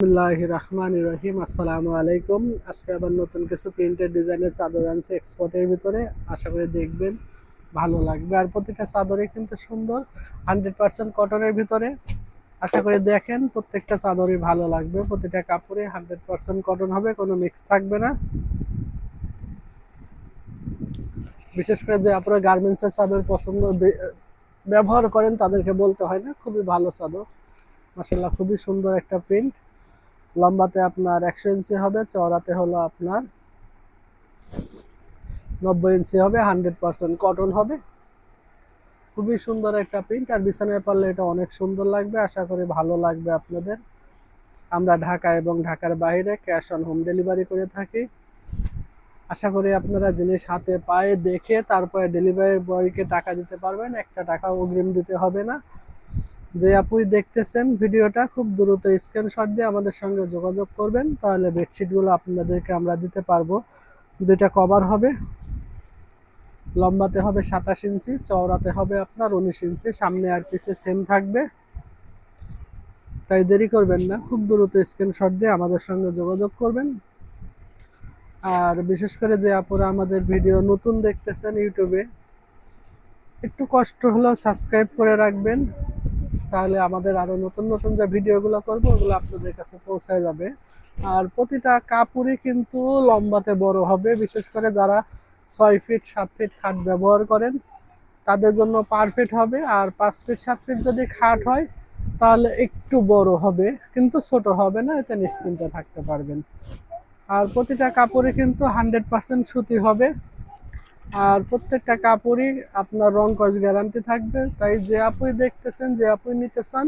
বিসমিল্লাহ রহমান রহিম। আসসালামু আলাইকুম। আজকে আবার নতুন কিছু প্রিন্টেড ডিজাইনের চাদর আনছে এক্সপোর্টের ভিতরে। আশা করি দেখবেন ভালো লাগবে। আর প্রত্যেকটা চাদরে কিন্তু সুন্দর হান্ড্রেড পার্সেন্ট কটনের ভিতরে। আশা করি দেখেন, প্রত্যেকটা চাদরই ভালো লাগবে। প্রতিটা কাপড়ে হান্ড্রেড পার্সেন্ট কটন হবে, কোনো মিক্স থাকবে না। বিশেষ করে যে আপনারা গার্মেন্টসের চাদর পছন্দ ব্যবহার করেন, তাদেরকে বলতে হয় না, খুবই ভালো চাদর। মাসাল্লাহ খুবই সুন্দর একটা প্রিন্ট লম্বাতে আপনার একশো ইঞ্চি হবে, চওড়াতে হলো আপনার নব্বই ইঞ্চি হবে হান্ড্রেড পার্সেন্ট কটন হবে। খুবই সুন্দর একটা প্রিন্ট আর বিছানায় পারলে এটা অনেক সুন্দর লাগবে। আশা করি ভালো লাগবে আপনাদের। আমরা ঢাকা এবং ঢাকার বাইরে ক্যাশ অন হোম ডেলিভারি করে থাকি। আশা করি আপনারা জিনিস হাতে পায়ে দেখে তারপরে ডেলিভারি বয়কে টাকা দিতে পারবেন। একটা টাকা অগ্রিম দিতে হবে না। যে আপুই দেখতেছেন ভিডিওটা, খুব দ্রুত স্ক্রিনশট দিয়ে আমাদের সঙ্গে যোগাযোগ করবেন, তাহলে বেডশিটগুলো আপনাদেরকে আমরা দিতে পারব। দুইটা কভার হবে। লম্বাতে হবে সাতাশ ইঞ্চি, চওড়াতে হবে আপনার উনিশ ইঞ্চি, সামনে আর পিছে সেম থাকবে। তাই দেরি করবেন না, খুব দ্রুত স্ক্রিনশট দিয়ে আমাদের সঙ্গে যোগাযোগ করবেন। আর বিশেষ করে যে আপুরা আমাদের ভিডিও নতুন দেখতেছেন ইউটিউবে, একটু কষ্ট হলেও সাবস্ক্রাইব করে রাখবেন। তাহলে আমাদের আরও নতুন নতুন যে ভিডিওগুলো করব, ওগুলো আপনাদের কাছে পৌঁছায় যাবে। আর প্রতিটা কাপড়ই কিন্তু লম্বাতে বড় হবে, বিশেষ করে যারা ছয় ফিট সাত ফিট খাট ব্যবহার করেন, তাদের জন্য পারফেক্ট হবে। আর পাঁচ ফিট সাত ফিট যদি খাট হয়, তাহলে একটু বড় হবে, কিন্তু ছোট হবে না, এতে নিশ্চিন্তে থাকতে পারবেন। আর প্রতিটা কাপড়ে কিন্তু হান্ড্রেড পার্সেন্ট সুতি হবে। আর প্রত্যেকটা কাপড়ই আপনার রং কস গ্যারান্টি থাকবে। তাই যে আপুই দেখতেছেন, যে আপুই নিতে চান,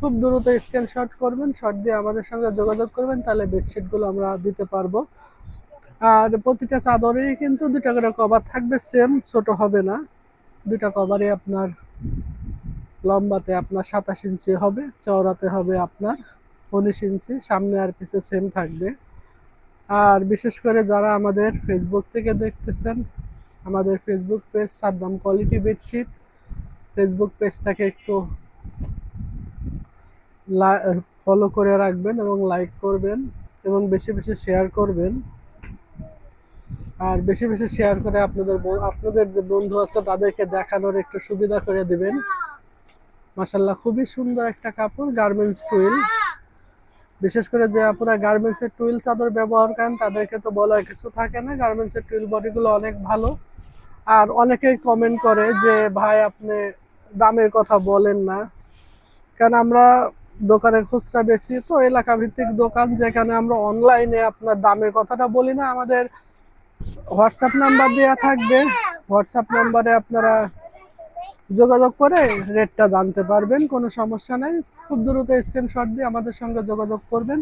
খুব দ্রুত স্ক্রিনশট করবেন শট দিয়ে আমাদের সঙ্গে যোগাযোগ করবেন, তাহলে বেডশিটগুলো আমরা দিতে পারব। আর প্রতিটা চাদরেই কিন্তু দুটা করে কভার থাকবে সেম ছোট হবে না। দুটা কভারই আপনার লম্বাতে আপনার সাতাশ ইঞ্চি হবে, চওড়াতে হবে আপনার উনিশ ইঞ্চি, সামনে আর পিছে সেম থাকবে। আর বিশেষ করে যারা আমাদের ফেসবুক থেকে দেখতেছেন আমাদের Facebook page Saddam quality bedsheet Facebook পেজটাকে একটু ফলো করে রাখবেন এবং লাইক করবেন এবং বেশি বেশি শেয়ার করবেন। আর বেশি বেশি শেয়ার করে আপনাদের আপনাদের যে বন্ধু আছে তাদেরকে দেখানোর একটু সুবিধা করে দিবেন। মাসাল্লাহ খুবই সুন্দর একটা কাপড় গার্মেন্টস টুইল বিশেষ করে যে আপনারা গার্মেন্টসের টুইল চাদর ব্যবহার করেন, তাদেরকে তো বলার কিছু থাকে না। গার্মেন্টসের টুইল বডিগুলো অনেক ভালো। আর অনেকেই কমেন্ট করে যে, ভাই, আপনি দামের কথা বলেন না। কারণ আমরা দোকানে খুচরা বেশি, তো এলাকা ভিত্তিক দোকান যেখানে আমরা অনলাইনে আপনার দামের কথাটা বলি না, আমাদের হোয়াটসঅ্যাপ নাম্বার দেওয়া থাকবে। হোয়াটসঅ্যাপ নাম্বারে আপনারা যোগাযোগ করে রেটটা জানতে পারবেন, কোনো সমস্যা নেই। খুব দ্রুত স্ক্রিনশট দিয়ে আমাদের সঙ্গে যোগাযোগ করবেন।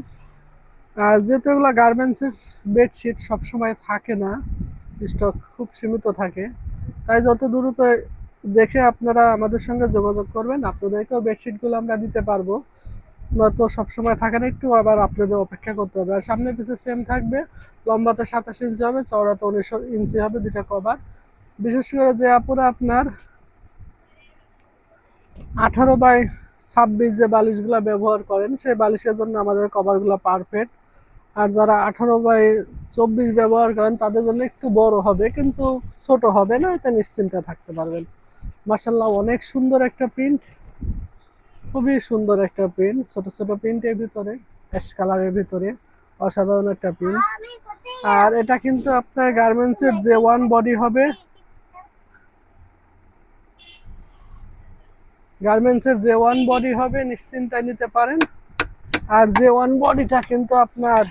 আর যেহেতু এগুলো গার্মেন্টসের বেডশিট সবসময় থাকে না স্টক খুব সীমিত থাকে, তাই যত দ্রুত দেখে আপনারা আমাদের সঙ্গে যোগাযোগ করবেন, আপনাদেরকেও বেডশিটগুলো আমরা দিতে পারব। নয়তো সবসময় থাকে না, একটু আবার আপনাদের অপেক্ষা করতে হবে। আর সামনে পিছিয়ে সেম থাকবে লম্বাতে সাতাশ ইঞ্চি হবে চওড়াতে উনিশ ইঞ্চি হবে দুটা কভার বিশেষ করে যে আপুরা আপনার আঠারো বাই ছাব্বিশ যে বালিশগুলো ব্যবহার করেন, সেই বালিশের জন্য আমাদের কভারগুলো পারফেক্ট আর যারা আঠারো বাই চব্বিশ ব্যবহার করেন, তাদের জন্য একটু বড় হবে, কিন্তু ছোট হবে না, এতে নিশ্চিন্তে থাকতে পারবেন। মাসাল্লাহ অনেক সুন্দর একটা প্রিন্ট খুবই সুন্দর একটা প্রিন্ট ছোট ছোট প্রিন্টের ভিতরে অ্যাশ কালারের ভিতরে, অসাধারণ একটা প্রিন্ট আর এটা কিন্তু আপনার গার্মেন্টসের যে ওয়ান বডি হবে গার্মেন্টসের যে ওয়ান বডি হবে, নিশ্চিন্তায় নিতে পারেন। আর যে ওয়ান বডিটা কিন্তু আপনার,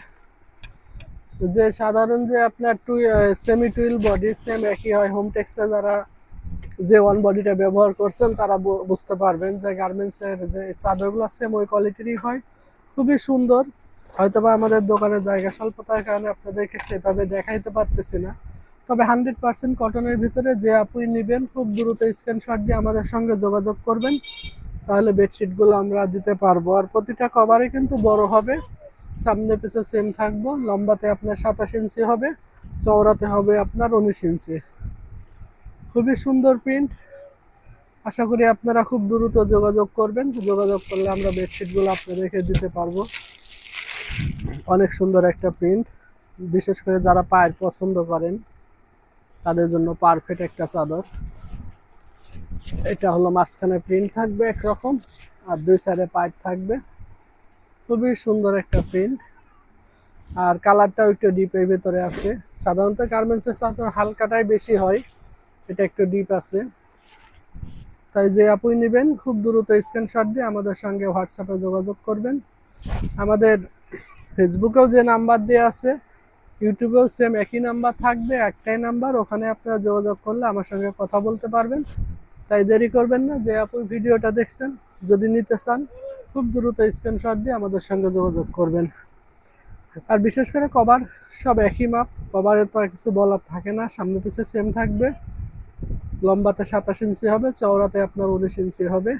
যে সাধারণ যে আপনার টুই সেমি টুইল বডি সেম একই হয়। হোম টেক্সে যারা যে ওয়ান বডিটা ব্যবহার করছেন, তারা বুঝতে পারবেন যে গার্মেন্টসের যে চাদরগুলো সেম ওই কোয়ালিটিরই হয়। খুবই সুন্দর। হয়তোবা আমাদের দোকানের জায়গা স্বল্পতার কারণে আপনাদেরকে সেভাবে দেখাইতে পারতেছি না। তবে হান্ড্রেড পার্সেন্ট কটনের ভিতরে যে আপুই নেবেন, খুব দ্রুত স্ক্রিনশট দিয়ে আমাদের সঙ্গে যোগাযোগ করবেন, তাহলে বেডশিটগুলো আমরা দিতে পারব। আর প্রতিটা কভারে কিন্তু বড় হবে, সামনে পিছে সেম থাকব, লম্বাতে আপনার সাতাশ ইঞ্চি হবে, চওড়াতে হবে আপনার উনিশ ইঞ্চি। খুবই সুন্দর প্রিন্ট আশা করি আপনারা খুব দ্রুত যোগাযোগ করবেন, যোগাযোগ করলে আমরা বেডশিটগুলো আপনাদেরকে দিতে পারব। অনেক সুন্দর একটা প্রিন্ট বিশেষ করে যারা পায়ের পছন্দ করেন তাদের জন্য পারফেক্ট একটা চাদর। এটা হলো মাঝখানে প্রিন্ট থাকবে একরকম, আর দুই সাইডে পাইপ থাকবে। খুবই সুন্দর একটা প্রিন্ট আর কালারটাও একটু ডিপের ভেতরে আছে। সাধারণত গার্মেন্টসের চাদর হালকাটাই বেশি হয়, এটা একটু ডিপ আছে। তাই যে আপুই নেবেন, খুব দ্রুত স্ক্রিনশট দিয়ে আমাদের সঙ্গে হোয়াটসঅ্যাপে যোগাযোগ করবেন। আমাদের ফেসবুকেও যে নাম্বার দেওয়া আছে ইউটিউবেও সেম একই নাম্বার থাকবে, একটাই নাম্বার ওখানে আপনারা যোগাযোগ করলে আমার সঙ্গে কথা বলতে পারবেন। তাই দেরি করবেন না, যে আপনি ভিডিওটা দেখছেন, যদি নিতে চান, খুব দ্রুত স্ক্রিনশট দিয়ে আমাদের সঙ্গে যোগাযোগ করবেন। আর বিশেষ করে কভার সব একই মাপ কভারে তো আর কিছু বলার থাকে না, সামনে পিছে সেম থাকবে। লম্বাতে সাতাশ ইঞ্চি হবে, চওড়াতে আপনার উনিশ ইঞ্চি হবে,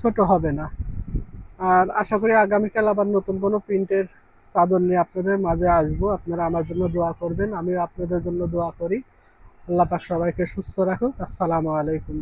ছোট হবে না। আর আশা করি আগামীকাল আবার নতুন কোনো প্রিন্টের চাদর নিয়ে আপনাদের মাঝে আসব। আপনারা আমার জন্য দোয়া করবেন, আমিও আপনাদের জন্য দোয়া করি। আল্লাহ পাক সবাইকে সুস্থ রাখুক। আসসালামু আলাইকুম।